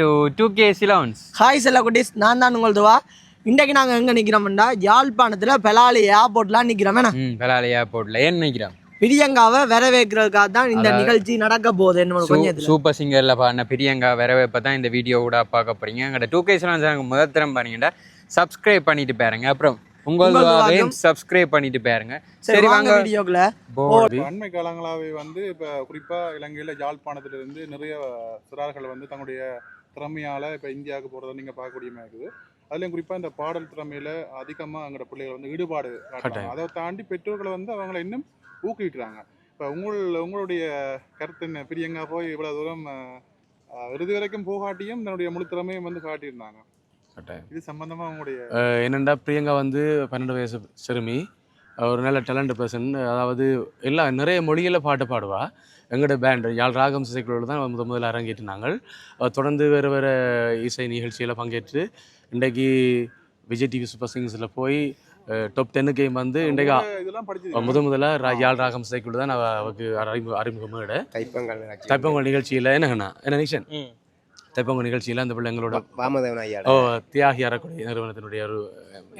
To டூ கே சிலோன்ஸ் ஹாய் செல்ல குட்டீஸ் நான் தான் உங்கள் துவா. இன்றைக்கு நாங்கள் எங்கே நிற்கிறோம்டா யாழ்ப்பாணத்தில் பெலாலி ஏர்போர்ட்லாம் நிற்கிறோம் பெலாலி ஏர்போர்ட்டில் ஏன் நினைக்கிறோம் பிரியங்காவை வரவேற்கிறதுக்காக தான் இந்த நிகழ்ச்சி நடக்க போகுது என்ன கொஞ்சம் சூப்பர் சிங்கரில் பாடின பிரியங்கா வரவேற்ப தான் இந்த வீடியோ கூட பார்க்க போகிறீங்க எங்கள்கிட்ட டூ கே சிலோன்ஸ் முதல் தரம் பாருங்கடா. சப்ஸ்கிரைப் பண்ணிட்டு பாருங்க. அப்புறம் உங்களுக்காகவும் சப்ஸ்கிரைப் பண்ணிட்டு பாருங்க. சரி வாங்க வீடியோக்குள்ள. அண்மை காலங்களாகவே வந்து இப்போ குறிப்பாக இலங்கையில் யாழ்ப்பாணத்திலிருந்து நிறைய சிறார்கள் வந்து தங்களுடைய திறமையால் இப்போ இந்தியாவுக்கு போகிறத நீங்கள் பார்க்கக்கூடியமா இருக்குது. அதுலேயும் குறிப்பாக இந்த பாடல் திறமையில அதிகமாக எங்களோட பிள்ளைகள் வந்து ஈடுபாடு காட்டுறாங்க அதை தாண்டி பெற்றோர்களை வந்து அவங்கள இன்னும் ஊக்குவிக்கிறாங்க. இப்போ உங்கள் உங்களுடைய கருத்து என்ன? பிரியங்கா போய் இவ்வளோ தூரம் இறுதி வரைக்கும் போகாட்டியும் தன்னுடைய முழு திறமையும் வந்து காட்டியிருந்தாங்க. இது சம்பந்தமா உங்களுடைய என்னண்டா பிரியங்கா வந்து பன்னெண்டு வயசு சிறுமி. ஒரு நல்ல டேலண்ட் பர்சன் அதாவது எல்லா நிறைய மொழியில் பாட்டு பாடுவா. எங்களோட பேண்ட் யாழ் ராகம் இசைக்குழுவில் தான் முத முதல்ல அரங்கேற்று நாங்கள். அவர் தொடர்ந்து வேறு வேறு இசை நிகழ்ச்சியில் பங்கேற்று இன்றைக்கு விஜய் டிவி சூப்பர் சிங்கர்ஸில் போய் டாப் டென்னுக்கு வந்து இன்றைக்கு முத முதல்ல யாழ் ராகம் இசைக்குழு தான் அவ- அவருக்கு அறிமுக அறிமுகமேட. தைப்பங்கள் நிகழ்ச்சி. தைப்பொங்கல் நிகழ்ச்சியில் என்னங்கண்ணா என்ன நிஷன் தைப்பொங்கல் நிகழ்ச்சியில் அந்த பிள்ளைங்களோட வாமதேவன் ஐயா ஓ தியாகி அறக்குடி நிறுவனத்தினுடைய ஒரு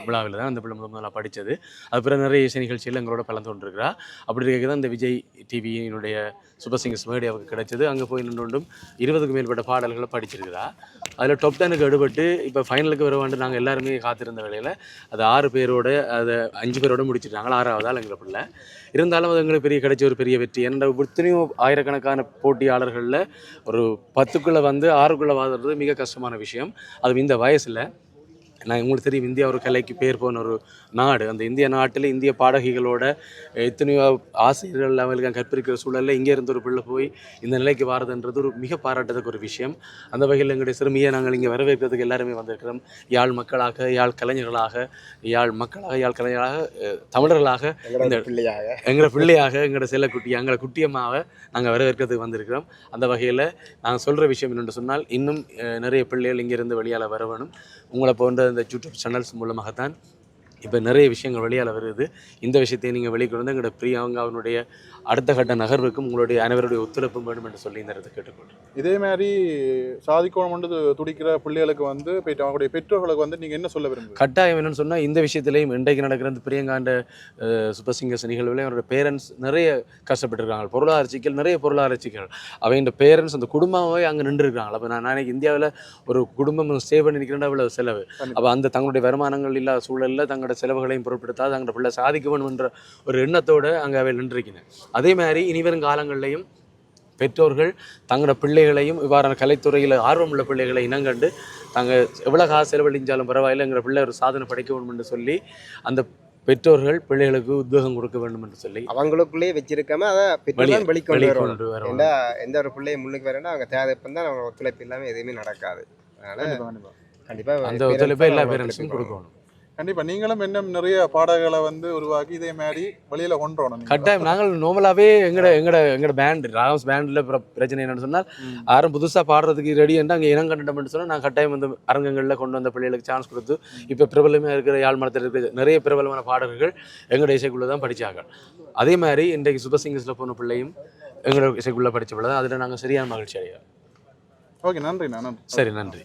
விழாவில் தான் அந்த பிள்ளை முதல் முதலாக படித்தது அது பிறகு நிறைய இசை நிகழ்ச்சியில் எங்களோட கலந்து கொண்டிருக்கிறா அப்படி இருக்க தான் இந்த விஜய் டிவியினுடைய சூப்பர் சிங்கர்ஸ் மேடி அவருக்கு கிடைச்சது. அங்கே போய் நின்று கொண்டும் இருபதுக்கு மேற்பட்ட பாடல்களை படிச்சிருக்கிறா. அதில் டாப் டெனுக்கு எடுபட்டு இப்போ ஃபைனலுக்கு வர வேண்டும் நாங்கள் எல்லாருமே காத்திருந்த வேளையில் அது ஆறு பேரோட அதை அஞ்சு பேரோட முடிச்சிட்டாங்க. ஆறாவது ஆள் எங்களை பிள்ளை. இருந்தாலும் அது எங்களுக்கு பெரிய கிடைச்ச ஒரு பெரிய வெற்றி. ஏன்னா இத்தனையோ ஆயிரக்கணக்கான போட்டியாளர்களில் ஒரு பத்துக்குள்ளே வந்து ஆறுக்குள்ளே வாழ்றது மிக கஷ்டமான விஷயம். அதுவும் இந்த வயசில். நான் உங்களுக்கு தெரியும் இந்தியா ஒரு கலைக்கு பேர் போன ஒரு நாடு. அந்த இந்திய நாட்டில் இந்திய பாடகிகளோட எத்தனையோ ஆசிரியர்கள் அவங்களுக்கு கற்பிக்கிற சூழலில் இங்கே இருந்த ஒரு பிள்ளை போய் இந்த நிலைக்கு வாரதுன்றது ஒரு மிக பாராட்டத்தக்க ஒரு விஷயம். அந்த வகையில் எங்களுடைய சிறுமியை நாங்கள் இங்கே வரவேற்கிறதுக்கு எல்லாருமே வந்திருக்கிறோம். யாழ் மக்களாக யாழ் கலைஞர்களாக யாழ் மக்களாக யாழ் கலைஞர்களாக தமிழர்களாக இந்த பிள்ளையாக. எங்களை பிள்ளையாக எங்களோட செல்லக்குட்டி எங்களை குட்டியம்மாவை நாங்கள் வரவேற்கிறதுக்கு வந்திருக்கிறோம். அந்த வகையில் நாங்கள் சொல்கிற விஷயம் என்னென்று சொன்னால் இன்னும் நிறைய பிள்ளைகள் இங்கிருந்து வெளியால் வர வேணும். உங்களை போன்ற இந்த யூடியூப் சேனல்ஸ் மூலமாக தான் இப்போ நிறைய விஷயங்கள் வெளியால் வருது. இந்த விஷயத்தை நீங்கள் வெளிக்கொண்டு எங்களோட பிரியாங்க அவனுடைய அடுத்த கட்ட நகர்வுக்கும் உங்களுடைய அனைவருடைய ஒத்துழைப்பும் வேணும் என்று சொல்லி இந்த இடத்தை கேட்டுக்கொள்கிறேன். இதே மாதிரி சாதிக்கோணம் வந்து துடிக்கிற பிள்ளைகளுக்கு வந்து போயிட்டு அவங்களுடைய பெற்றோர்களுக்கு வந்து நீங்க என்ன சொல்ல விரும்புறீங்க கட்டாயம் என்னன்னு சொன்னால் இந்த விஷயத்திலையும் இன்றைக்கு நடக்கிற இந்த பிரியங்காண்ட சூப்பர் சிங்கர்ஸ் நிகழ்வில் அவரோட பேரண்ட்ஸ் நிறைய கஷ்டப்பட்டிருக்காங்க. பொருளாதார சிக்கல் நிறைய பொருளாதார சிக்கல் அவங்க பேரண்ட்ஸ் அந்த குடும்பமாகவே அங்கே நின்றுருக்காங்க. அப்போ நான் நாளைக்கு இந்தியாவில் ஒரு குடும்பம் சேவ் பண்ணி நிற்கிறேன் அவ்வளோ செலவு அப்போ அந்த தங்களுடைய வருமானங்கள் இல்லாத சூழலில் தங்களோட செலவுகளையும் பொருட்படுத்தாது தங்களோட பிள்ளை சாதிக்க வேணுமென்ற ஒரு எண்ணத்தோடு அங்கே அவை நின்றிருக்கிறேன் அதே மாதிரி இனிவரும் காலங்கள்லையும் பெற்றோர்கள் தங்களோட பிள்ளைகளையும் இவ்வாறான கலைத்துறையில் ஆர்வமுள்ள பிள்ளைகளை இனங்கண்டு தாங்கள் எவ்வளோ காசு செலவழிஞ்சாலும் பரவாயில்லை எங்கள் பிள்ளை ஒரு சாதனை படைக்க வேண்டும் என்று சொல்லி அந்த பெற்றோர்கள் பிள்ளைகளுக்கு உத்வேகம் கொடுக்க வேண்டும் என்று சொல்லி அவங்களுக்குள்ளேயே வச்சிருக்காம அதை வெளியே பெற்றோர் வெளிக்கொண்டு வரணும். வரணும். எந்த ஒரு பிள்ளையை முன்னுக்கு வரேன்னா அவங்க தேவைப்பம் தான் அவங்க ஒத்துழைப்பு இல்லாமல் எதுவுமே நடக்காது. அதனால கண்டிப்பா கண்டிப்பா. கண்டிப்பா அந்த ஒத்துழைப்பை எல்லா பேரண்ட்ஸும் கொடுக்கணும். கண்டிப்பா. நீங்களும் இன்னும் நிறைய பாடல்களை வந்து உருவாக்கி இதே மாதிரி வெளியில கொண்டு வரணும் நீங்க. கட்டாயம். நாங்கள் நார்மலாகவே எங்கட எங்கட எங்கட பேண்ட் ராகம்ஸ் பேண்டில் பிரச்சனை என்னன்னு சொன்னால். யாரும் புதுசாக பாடுறதுக்கு ரெடி அங்கே இனம் கண்டோம்னு சொன்னால் நான் கட்டாயம் வந்து அரங்கங்களில் கொண்டு வந்த பிள்ளைகளுக்கு சான்ஸ் கொடுத்து இப்போ பிரபலமாக இருக்கிற யாழ்மரத்தில் இருக்கிற நிறைய பிரபலமான பாடகர்கள் எங்களோட இசைக்குள்ளே தான் படித்தாங்க அதே மாதிரி இன்றைக்கு சூப்பர் சிங்கர்ஸில் போன பிள்ளையும் எங்களோட இசைக்குள்ளே படித்த பிள்ளை தான். அதில் நாங்கள் சரியான மகிழ்ச்சி அடையோம் ஓகே நன்றி நான் சரி நன்றி.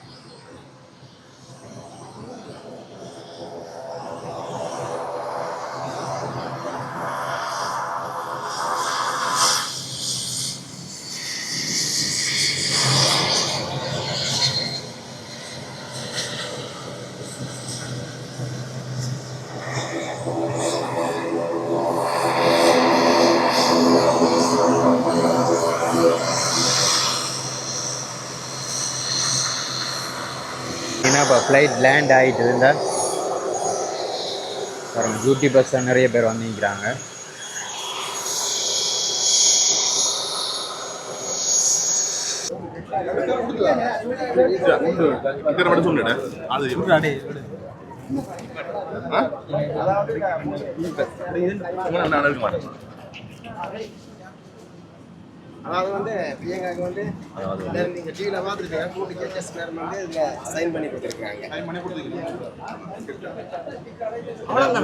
ஃப்ளைட் லேண்ட் ஆகிட்டு இருந்தால் அப்புறம் டியூட்டி பஸ்ஸாக நிறைய பேர் வந்து நிற்கிறாங்க அதாவது வந்து பிரியங்காக்கு வந்து எல்லாரும் நீங்க டிவியில பார்த்துருப்பீங்க கூட்டு ஜட்ஜஸ் பேர் வந்து இதுல சைன் பண்ணி கொடுத்துருக்காங்க. டைம் பண்ணி கொடுத்துருக்கீங்க.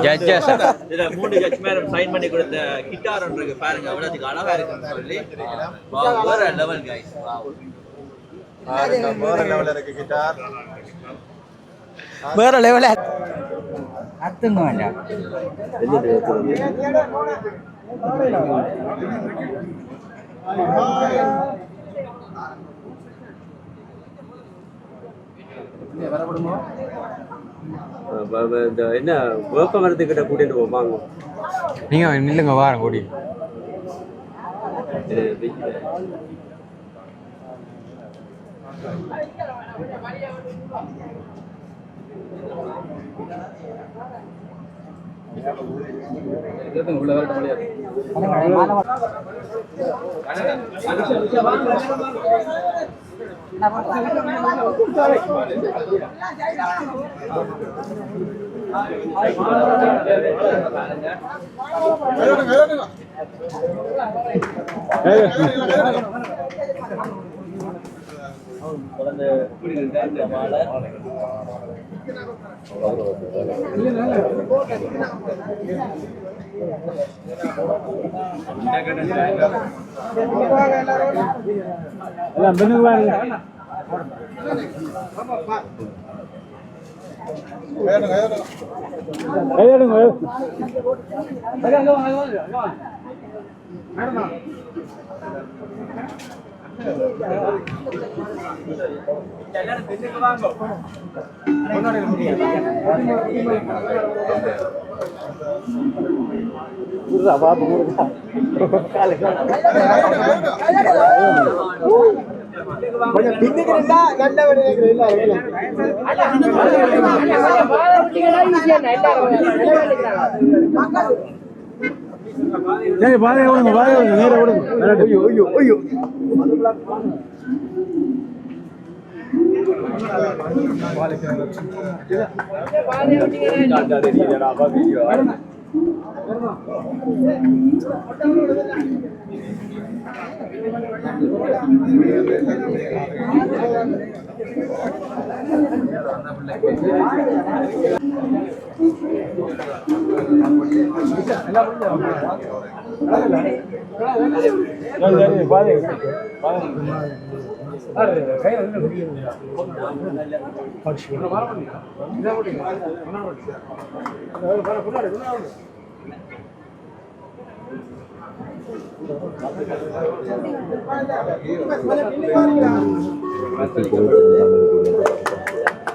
ஜட்ஜஸ் இதுல மூணு ஜட்ஜ் மேடம் சைன் பண்ணி கொடுத்த கிட்டார் ஒன்று இருக்கு பாருங்க. அவ்வளோத்துக்கு அழகா இருக்குன்னு சொல்லி. வேற லெவல் கைஸ் வேற லெவலில் இருக்கு கிட்டார். வேற லெவல இந்த என்ன வேப்ப மரத்துக்கிட்ட கூட்டிட்டு போவாங்க நீங்க நில்லுங்க வாரம் கூடி குழந்தை ಅಲ್ಲ ಬೆನ್ನು கையெடுங்க கையெடுங்க கொஞ்சம் சரி பாதையை விடுங்க பாதையை விடுங்க நேராக விடுங்க ஐயோ ஐயோ ஐயோ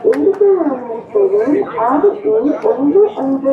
ஒன்று ஒன்று ஒன்று ஒன்று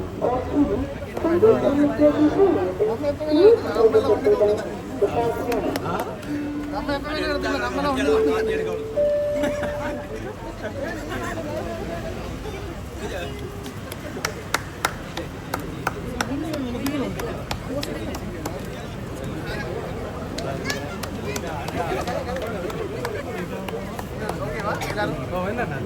നമ്മളെ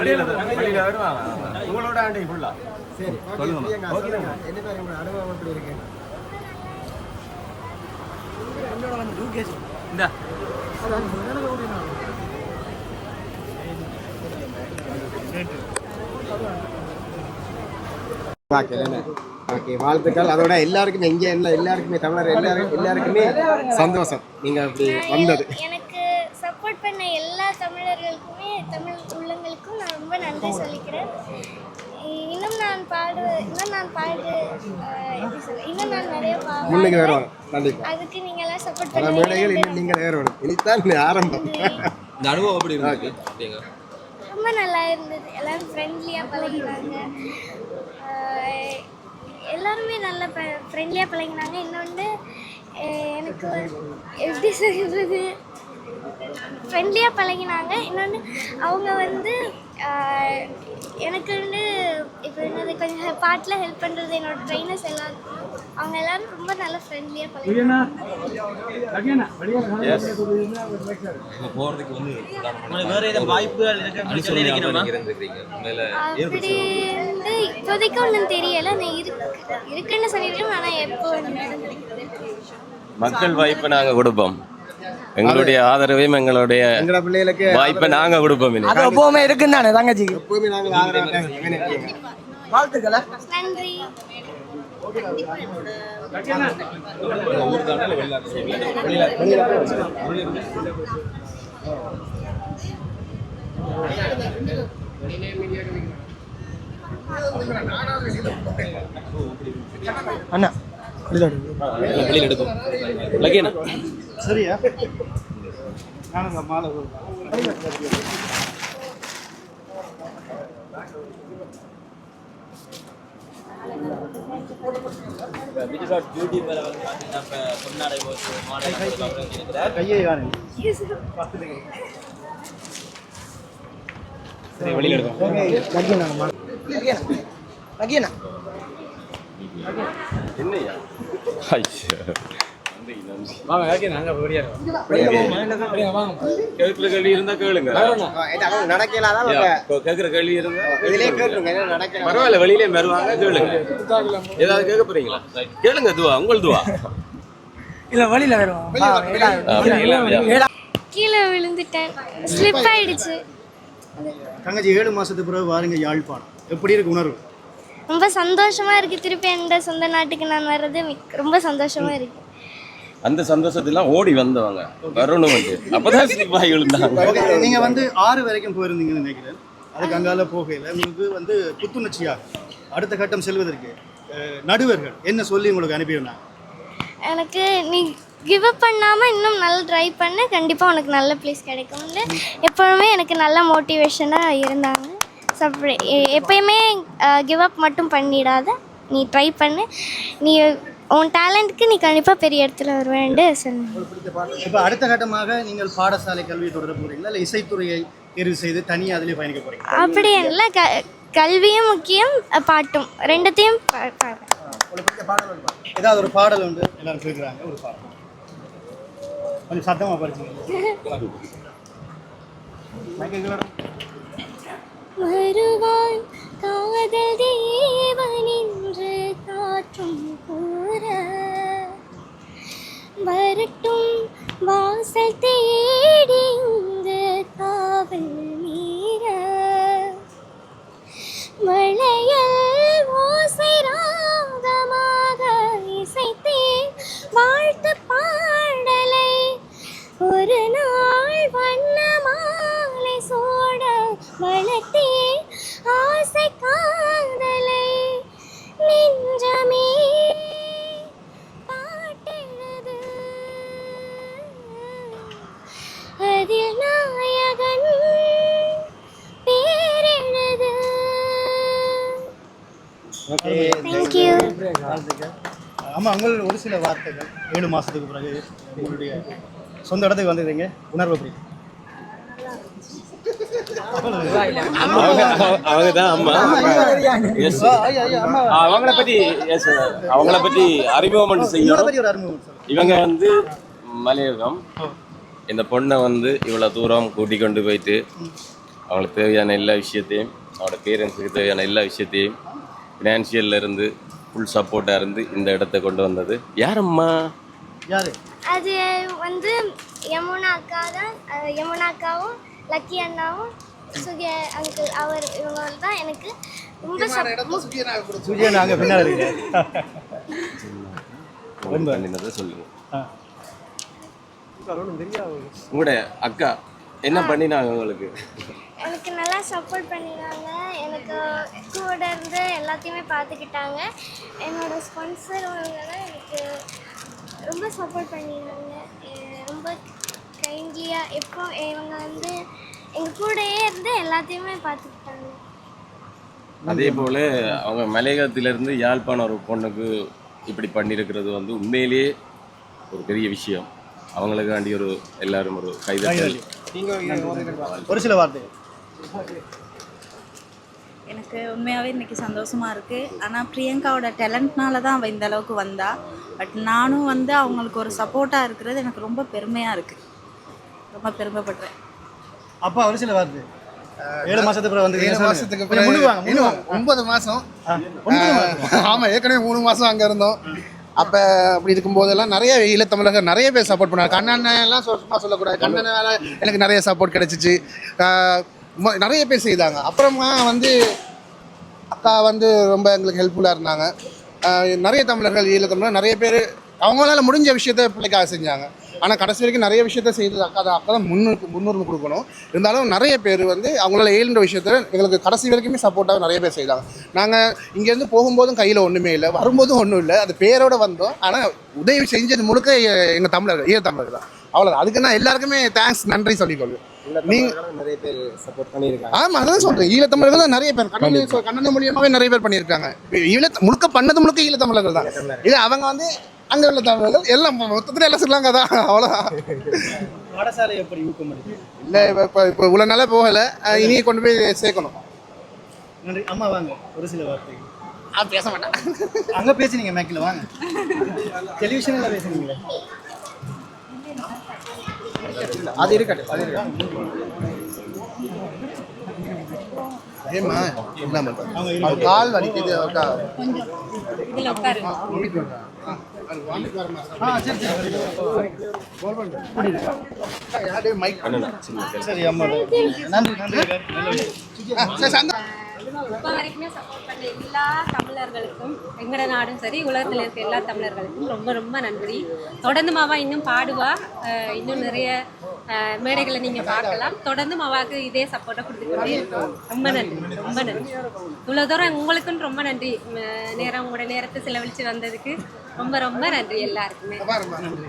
வெளியில வெளியில வருவாங்க. உங்களோட ஆண்டி ஃபுல்லா சரி சொல்லுங்க. என்ன பேர் உங்களோட அனுபவம் எப்படி இருக்கு? என்னோட வந்து லூகேஷ். இந்த. ஓகே வாழ்த்துக்கள். அதோட எல்லாருக்குமே இங்கே எல்லா எல்லாருக்குமே தமிழர் எல்லாரும் எல்லாருக்குமே சந்தோஷம். நீங்க அப்படி வந்தது. சப்போர்ட் பண்ண எல்லா தமிழர்களுக்குமே தமிழ் உள்ளங்களுக்கும் நான் ரொம்ப நன்றி சொல்லிக்கிறேன். இன்னும் நான் பாடு இன்னும் நான் பாடு எப்படி சொல்ல இன்னும் நான் நிறைய பாடுவேன். வருவாங்க கண்டிப்பா. அதுக்கு நீங்க எல்லாம் சப்போர்ட் இன்னும் நீங்கள் ஏறணும் இனித்தான் ஆரம்பம். இந்த அனுபவம் எப்படி இருக்கு ரொம்ப நல்லா இருந்தது. எல்லாரும் ஃப்ரெண்ட்லியாக பழகினாங்க. எல்லாருமே நல்லா ஃப்ரெண்ட்லியாக பழகினாங்க. இன்னொன்று எனக்கு எப்படி சொல்கிறது ஃப்ரெண்ட்லியாக பழகினாங்க. இன்னொன்று அவங்க வந்து எனக்கு வந்து இப்போ என்னது கொஞ்சம் பாட்டில் ஹெல்ப் பண்ணுறது என்னோட ட்ரைனர்ஸ் எல்லாருக்கும் அவங்க எல்லாரும் ரொம்ப நல்லா ஃப்ரெண்ட்லியாக பழகினாங்க. அப்படி வந்து இப்போதைக்கு ஒன்றும் தெரியலை. நான் இருக்கு இருக்குன்னு சொல்லியிருக்கேன் ஆனால் எப்போ மக்கள் வாய்ப்பை நாங்க கொடுப்போம். எங்களுடைய ஆதரவையும் எங்களுடைய வாய்ப்பை நாங்க கொடுப்போம் இனி. அது எப்பவுமே இருக்குன்னு தானே தங்கச்சிக்கு எப்பவுமே நாங்கள் வாழ்த்துக்களை. நன்றி. அண்ணா. வெளியில் எடுக்கும் லக்கேனா சரியா நானுங்க மாலை பியூட்டி மேல வந்து பார்த்தீங்கன்னா இப்போ பொன்னாடை போட்டு மாடல் இருக்கிறார் கையை சரி வெளியில் எடுக்கும் என்னய்யா வாங்க லக்கேனா அங்கே வெளியே கேட்குற கேள்வி இருந்தா கேளுங்க. நடக்கலாதான் கே- கேட்குற கேள்வி இருந்தா இதிலே கேட்டுருங்க என்ன நடக்கலாம் பரவாயில்ல வெளியிலே வருவாங்க கேளுங்க. ஏதாவது கேட்க போறீங்களா? கேளுங்க துவா உங்கள் துவா. இல்ல வழியில வருவோம். கீழே விழுந்துட்டேன். ஸ்லிப் ஆயிடுச்சு. தங்கச்சி ஏழு மாசத்துக்கு பிறகு வாருங்க யாழ்ப்பாணம். எப்படி இருக்கு உணர்வு? ரொம்ப சந்தோஷமா இருக்கு. திருப்பி எந்த சொந்த நாட்டுக்கு நான் வர்றது ரொம்ப சந்தோஷமா இருக்கு. அந்த சந்தோஷத்தெல்லாம் ஓடி வந்தவங்க. வரணும் வந்து. அப்பதான் விழுந்தாங்க ஓகே நீங்க வந்து ஆறு வரைக்கும் போயிருந்தீங்கன்னு நினைக்கிறேன். அதுக்கு அங்கால போகையில் உங்களுக்கு வந்து புத்துணர்ச்சியாக அடுத்த கட்டம் செல்வதற்கு நடுவர்கள் என்ன சொல்லி உங்களுக்கு அனுப்பியிருந்தாங்க எனக்கு நீ கிவ் அப் பண்ணாமல் இன்னும் நல்லா ட்ரை பண்ண. கண்டிப்பாக உனக்கு நல்ல ப்ளேஸ் கிடைக்கும்னு. எப்போவுமே எனக்கு நல்ல மோட்டிவேஷனாக இருந்தாங்க. எ- எப்பயுமே கிவ் அப் மட்டும் பண்ணிடாத. நீ ட்ரை பண்ணு. நீ உன் டேலண்ட்க்கு நீ கண்டிப்பாக பெரிய இடத்துல வருவேன்ட்டு சொன்னேன். இப்போ அடுத்த கட்டமாக நீங்கள் பாடசாலை கல்வியை தொடர போறீங்களா? இல்லை இசைத்துறையை தேர்வு செய்து தனியாக அதிலே பயணிக்க போறீங்க அப்படி இல்லை. க கல்வியும் முக்கியம் பாட்டும். ரெண்டுத்தையும் ஏதாவது ஒரு பாடல் உண்டு எல்லாரும் கேட்குறாங்க ஒரு பாடல் கொஞ்சம் சத்தமாக படிச்சுங்க வருவான் காதல் தேவனின்று காற்றும் கூற. வரட்டும் வாசல் தேடி காவல் மீற. தேங்க்யூ ஆமாம் உங்கள் ஒரு சில வார்த்தைகள் ஏழு மாதத்துக்கு பிறகு உங்களுடைய சொந்த இடத்துக்கு வந்துடுறீங்க உணர்வு எப்படி? அவங்க அவங்க தான் அம்மா. அவங்கள பத்தி அவங்கள பத்தி அறிமுகம் செய்யணும். இவங்க வந்து மலையகம். இந்த பொண்ணை வந்து இவ்வளோ தூரம் கூட்டி கொண்டு போயிட்டு அவங்களுக்கு தேவையான எல்லா விஷயத்தையும் அவங்களோட பேரண்ட்ஸுக்கு தேவையான எல்லா விஷயத்தையும் ஃபினான்ஷியல்ல இருந்து ஃபுல் சப்போர்ட்டாக இருந்து இந்த இடத்த கொண்டு வந்தது. யாரம்மா? யாரு? அது வந்து யமுனா அக்கா தான். அஹ் யமுனா அக்காவும் லக்கி அண்ணாவும் சுகிய அங்கிள் அவர் இவங்க தான் எனக்கு ரொம்ப சப்~ நாங்க பின்னாடி இருக்கேன் உங்களுக்கு பண்ணினதை சொல்லுங்க. உங்களோட அக்கா என்ன பண்ணினாங்க உங்களுக்கு? எனக்கு நல்லா சப்போர்ட் பண்ணினாங்க. எனக்கு கூட இருந்து எல்லாத்தையுமே பார்த்துக்கிட்டாங்க. என்னோட ஸ்பான்சர் தான் எனக்கு ரொம்ப சப்போர்ட் பண்ணினாங்க. ரொம்ப கைண்ட்லியாக எப்போ இவங்க வந்து எங்கள் கூடயே இருந்து எல்லாத்தையுமே பார்த்துக்கிட்டாங்க. அதே போல அவங்க மலையகத்திலிருந்து யாழ்ப்பாணம் ஒரு பொண்ணுக்கு இப்படி பண்ணியிருக்கிறது வந்து உண்மையிலேயே ஒரு பெரிய விஷயம். அவங்களுக்காண்டி ஒரு எல்லாரும் ஒரு கைதட்டல். ஒரு சில வார்த்தை எனக்கு உண்மையாகவே இன்னைக்கு சந்தோஷமாக இருக்குது ஆனால் பிரியங்காவோட டேலண்ட்னால தான் அவள் இந்த அளவுக்கு வந்தா. பட் நானும் வந்து அவங்களுக்கு ஒரு சப்போர்ட்டாக இருக்கிறது எனக்கு ரொம்ப பெருமையாக இருக்குது ரொம்ப பெருமைப்படுறேன். அப்பா சில வார்த்தை. ஏழு மாசத்துக்கு அப்புறம் வந்து ஏழு மாசத்துக்கு பிறகு இன்னும் ஒன்பது மாசம். ஆமா ஏற்கனவே மூணு மாசம் அங்க இருந்தோம். அப்ப அப்படி இருக்கும்போதெல்லாம் நிறைய ஈழத்தமிழர்கள் நிறைய பேர் சப்போர்ட் பண்ணாங்க. கண்ணன் எல்லாம் சும்மா சொல்லக்கூடாது. கண்ணனால எனக்கு நிறைய சப்போர்ட் கிடைச்சிச்சு. நிறைய பேர் செய்தாங்க. அப்புறமா வந்து அக்கா வந்து ரொம்ப எங்களுக்கு ஹெல்ப்ஃபுல்லாக இருந்தாங்க. நிறைய தமிழர்கள் ஈழத்தமிழர் நிறைய பேர் அவங்களால முடிஞ்ச விஷயத்த பிள்ளைக்காக செஞ்சாங்க. ஆனால் கடைசி வரைக்கும் நிறைய விஷயத்த செய்தது அக்கா தான். அக்கா தான் முன்னுக்கு முன்னுரிமை கொடுக்கணும். இருந்தாலும் நிறைய பேர் வந்து அவங்களால ஏழுன்ற விஷயத்த எங்களுக்கு கடைசி வரைக்குமே சப்போர்ட்டாக நிறைய பேர் செய்தாங்க. நாங்கள் இங்கேருந்து போகும்போதும் கையில் ஒன்றுமே இல்லை வரும்போதும் ஒன்றும் இல்லை. அது பேரோடு வந்தோம். ஆனால் உதவி செஞ்சது முழுக்க எங்கள் தமிழர்கள் ஈழ தமிழர் தான். அவ்வளோதான் அதுக்கு நான் எல்லாருக்குமே தேங்க்ஸ் நன்றி சொல்லிக்கொள்வேன் நீங்க நிறைய பேர் சப்போர்ட் பண்ணியிருக்காங்க. ஆமா அதான் சொல்றேன். ஈழத்தமிழர்கள் தான் நிறைய பேர். கண்ணன் கண்ணன் மூலியமாவே நிறைய பேர் பண்ணியிருக்காங்க. ஈழ முழுக்க பண்ணது முழுக்க ஈழத்தமிழர்கள் தான். இது அவங்க வந்து அங்க உள்ள தமிழர்கள். எல்லாம் மொத்தத்துல எல்லாம் சொல்லுவாங்க அதான் அவ்வளவுதான். பாடசாலை எப்படி ஊக்கம் அளிக்குது? இல்ல இப்ப இப்ப இப்ப இவ்வளவு நாளா போகல. அஹ் இனி கொண்டு போய் சேர்க்கணும். நன்றி. அம்மா வாங்க. ஒரு சில வார்த்தை ஆ, பேச மாட்டேன். அங்க பேசுனீங்க மேக்கில் வாங்க. டெலிவிஷன்ல பேசுனீங்களே. அது இருக்கட்டும் அது இருக்கட்டும். ஏம்மா என்ன அவர் கால் வலிக்குது அவருக்கா? இதில் உட்காரு. ஆ சரி சரி யாரு மைக் சரி அம்மா. நன்றி நன்றி. சரி சந்தோஷம் இப்போ வரைக்குமே சப்போர்ட் பண்ண எல்லா தமிழர்களுக்கும் எங்கட நாடும் சரி உலகத்தில் இருக்க எல்லா தமிழர்களுக்கும் ரொம்ப ரொம்ப நன்றி. தொடர்ந்து மாவா இன்னும் பாடுவா. இன்னும் நிறைய மேடைகளை நீங்கள் பார்க்கலாம். தொடர்ந்து மாவாவுக்கு இதே சப்போர்ட்டை கொடுத்துக்கிட்டே இருக்கோம் ரொம்ப நன்றி ரொம்ப நன்றி. இவ்வளோ தூரம் உங்களுக்கும் ரொம்ப நன்றி. நேரம் உங்களோட நேரத்தை செலவழித்து வந்ததுக்கு ரொம்ப ரொம்ப நன்றி எல்லாருக்குமே. நன்றி.